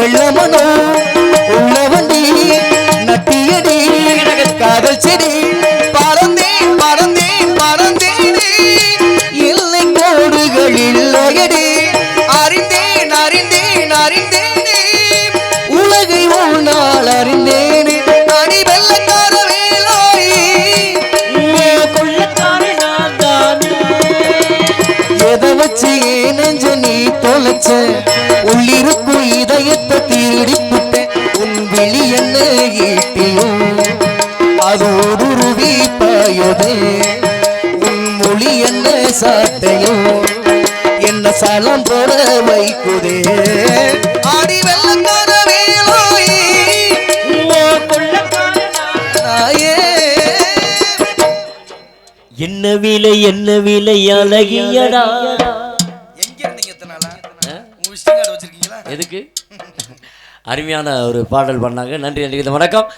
வெள்ளமனோ உள்ளவண்டி நட்டியடி காதல் செடி பறந்தேன் பறந்தேன் பறந்தேன். இல்லை கோடுகள் இல்லையடி அறிந்தேன் அறிந்தேன் அறிந்தேன். உலகை ஒரு நாள் அறிந்தேன் அடி வெள்ளக்கார வேலாயி எதை வச்சு நெஞ்ச நீ தொலைச்ச? உள்ளிருக்கும் ஊடுருவி பாயுதே. மொழி என்ன சாட்டையோ என்ன சலம் போட வைக்குதே? ஆடி என்ன விலை என்ன விலை அழகியடா. எங்க எதுக்கு? அருமையான ஒரு பாடல் பண்ணாங்க. நன்றி நன்றி. வணக்கம்.